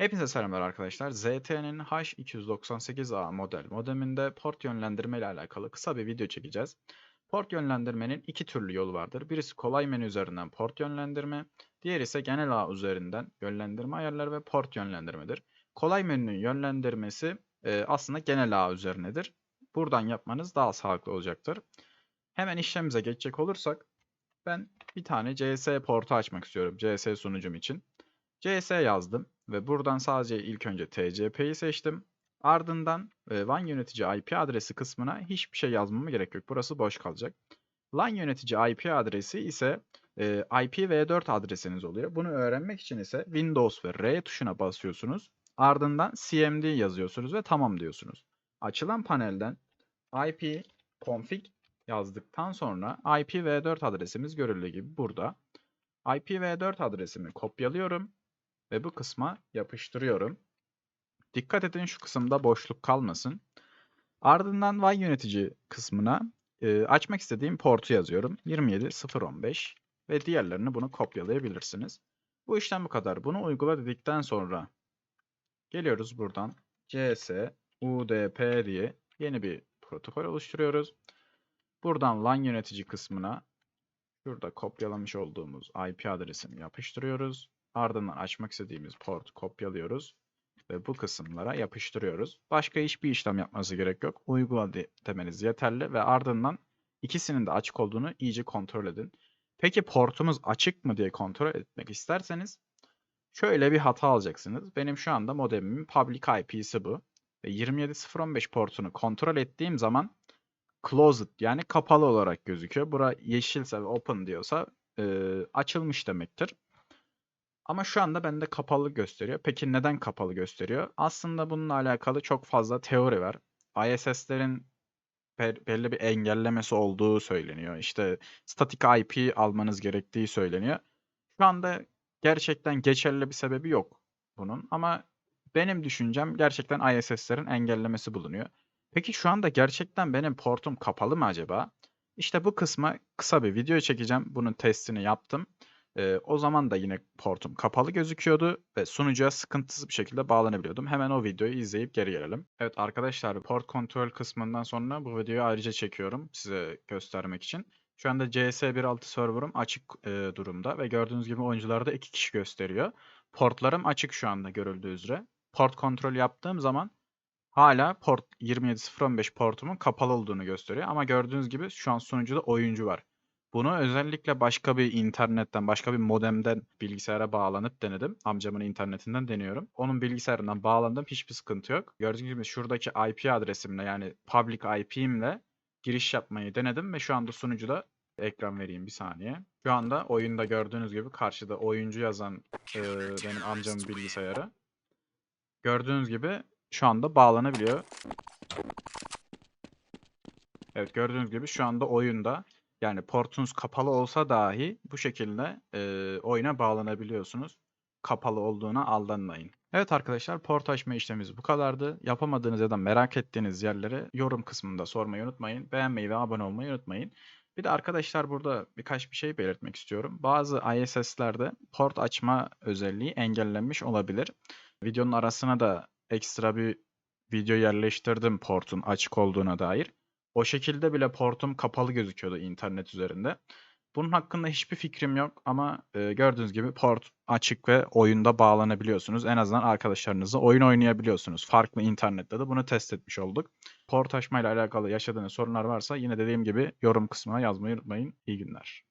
Hepinize selamlar arkadaşlar. ZTE'nin H298A model modeminde port yönlendirme ile alakalı kısa bir video çekeceğiz. Port yönlendirmenin iki türlü yolu vardır. Birisi kolay menü üzerinden port yönlendirme, diğeri ise genel ağ üzerinden yönlendirme ayarları ve port yönlendirmedir. Kolay menünün yönlendirmesi e, aslında genel ağ üzerinedir. Buradan yapmanız daha sağlıklı olacaktır. Hemen işlemimize geçecek olursak ben bir tane CS portu açmak istiyorum CS sunucum için. CS yazdım ve buradan sadece ilk önce TCP'yi seçtim. Ardından e, WAN yönetici IP adresi kısmına hiçbir şey yazmama gerek yok. Burası boş kalacak. LAN yönetici IP adresi ise e, IPv4 adresiniz oluyor. Bunu öğrenmek için ise Windows ve R tuşuna basıyorsunuz. Ardından CMD yazıyorsunuz ve tamam diyorsunuz. Açılan panelden IP config yazdıktan sonra IPv4 adresimiz görüldüğü gibi burada. IPv4 adresimi kopyalıyorum ve bu kısma yapıştırıyorum. Dikkat edin şu kısımda boşluk kalmasın. Ardından WAN yönetici kısmına e, açmak istediğim portu yazıyorum. 27015 ve diğerlerini bunu kopyalayabilirsiniz. Bu işlem bu kadar. Bunu uygula dedikten sonra geliyoruz buradan CS UDP diye yeni bir protokol oluşturuyoruz. Buradan LAN yönetici kısmına şurada kopyalamış olduğumuz IP adresini yapıştırıyoruz. Ardından açmak istediğimiz port kopyalıyoruz ve bu kısımlara yapıştırıyoruz. Başka hiçbir işlem yapması gerek yok. Uygula demeniz yeterli ve ardından ikisinin de açık olduğunu iyice kontrol edin. Peki portumuz açık mı diye kontrol etmek isterseniz şöyle bir hata alacaksınız. Benim şu anda modemimin public IP'si bu. Ve 27015 portunu kontrol ettiğim zaman closed yani kapalı olarak gözüküyor. Bura yeşilse ve open diyorsa e, açılmış demektir. Ama şu anda bende kapalı gösteriyor. Peki neden kapalı gösteriyor? Aslında bununla alakalı çok fazla teori var. ISS'lerin belli bir engellemesi olduğu söyleniyor. İşte static IP almanız gerektiği söyleniyor. Şu anda gerçekten geçerli bir sebebi yok bunun ama benim düşüncem gerçekten ISS'lerin engellemesi bulunuyor. Peki şu anda gerçekten benim portum kapalı mı acaba? İşte bu kısma kısa bir video çekeceğim. Bunun testini yaptım. Ee, o zaman da yine portum kapalı gözüküyordu ve sunucuya sıkıntısız bir şekilde bağlanabiliyordum. Hemen o videoyu izleyip geri gelelim. Evet arkadaşlar port kontrol kısmından sonra bu videoyu ayrıca çekiyorum size göstermek için. Şu anda CS1.6 server'ım açık e, durumda ve gördüğünüz gibi oyuncularda iki kişi gösteriyor. Portlarım açık şu anda görüldüğü üzere. Port kontrol yaptığım zaman hala port 27015 portumun kapalı olduğunu gösteriyor. Ama gördüğünüz gibi şu an sunucuda oyuncu var. Bunu özellikle başka bir internetten, başka bir modemden bilgisayara bağlanıp denedim. Amcamın internetinden deniyorum. Onun bilgisayarından bağlandım. Hiçbir sıkıntı yok. Gördüğünüz gibi şuradaki IP adresimle yani public IP'imle giriş yapmayı denedim ve şu anda sunucuda ekran vereyim bir saniye. Şu anda oyunda gördüğünüz gibi karşıda oyuncu yazan e, benim amcamın bilgisayarı. Gördüğünüz gibi şu anda bağlanabiliyor. Evet gördüğünüz gibi şu anda oyunda yani portunuz kapalı olsa dahi bu şekilde e, oyuna bağlanabiliyorsunuz. Kapalı olduğuna aldanmayın. Evet arkadaşlar port açma işlemimiz bu kadardı. Yapamadığınız ya da merak ettiğiniz yerleri yorum kısmında sormayı unutmayın. Beğenmeyi ve abone olmayı unutmayın. Bir de arkadaşlar burada birkaç bir şey belirtmek istiyorum. Bazı ISS'lerde port açma özelliği engellenmiş olabilir. Videonun arasına da ekstra bir video yerleştirdim portun açık olduğuna dair. O şekilde bile portum kapalı gözüküyordu internet üzerinde. Bunun hakkında hiçbir fikrim yok ama e, gördüğünüz gibi port açık ve oyunda bağlanabiliyorsunuz. En azından arkadaşlarınızla oyun oynayabiliyorsunuz. Farklı internette de bunu test etmiş olduk. Port açmayla alakalı yaşadığınız sorunlar varsa yine dediğim gibi yorum kısmına yazmayı unutmayın. İyi günler.